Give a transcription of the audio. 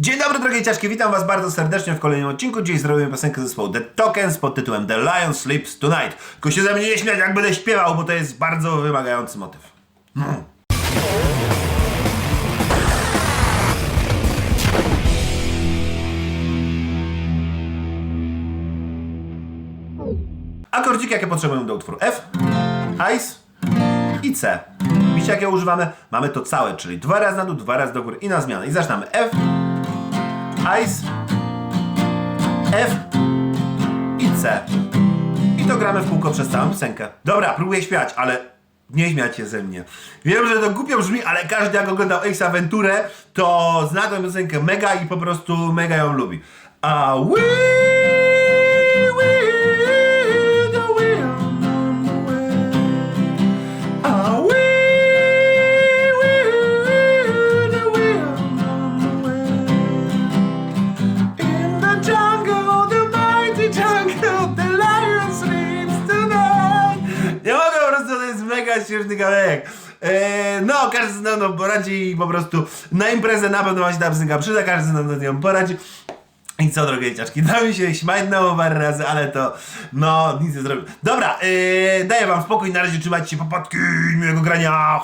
Dzień dobry drogie ciaszki, witam was bardzo serdecznie w kolejnym odcinku. Dziś zrobimy piosenkę zespołu The Tokens pod tytułem The Lion Sleeps Tonight. Tylko się ze mnie nie śmiać jak będę śpiewał, bo to jest bardzo wymagający motyw. Hmm. Akordziki jakie potrzebujemy do utworu F, Ice i C. Widzicie jakie używamy? Mamy to całe, czyli dwa razy na dół, dwa razy do góry i na zmianę. I zaczynamy F, Ice, F i C. I to gramy w kółko przez całą piosenkę. Dobra, próbuję śmiać, ale nie śmiać się ze mnie. Wiem, że to głupio brzmi, ale każdy jak oglądał Ace Aventurę, to zna tę piosenkę mega i po prostu mega ją lubi. A we, mega śmieszny. Eee, no, każdy z nas no, poradzi i po prostu na imprezę na pewno się ta piosenka przyda, każdy z nas na nią poradzi. I co, drogie dzieciaczki, da mi się śmajdnęło parę razy, ale to, no, nic nie zrobię. Dobra, eee, daję wam spokój, na razie trzymajcie się, popatki, miłego grania.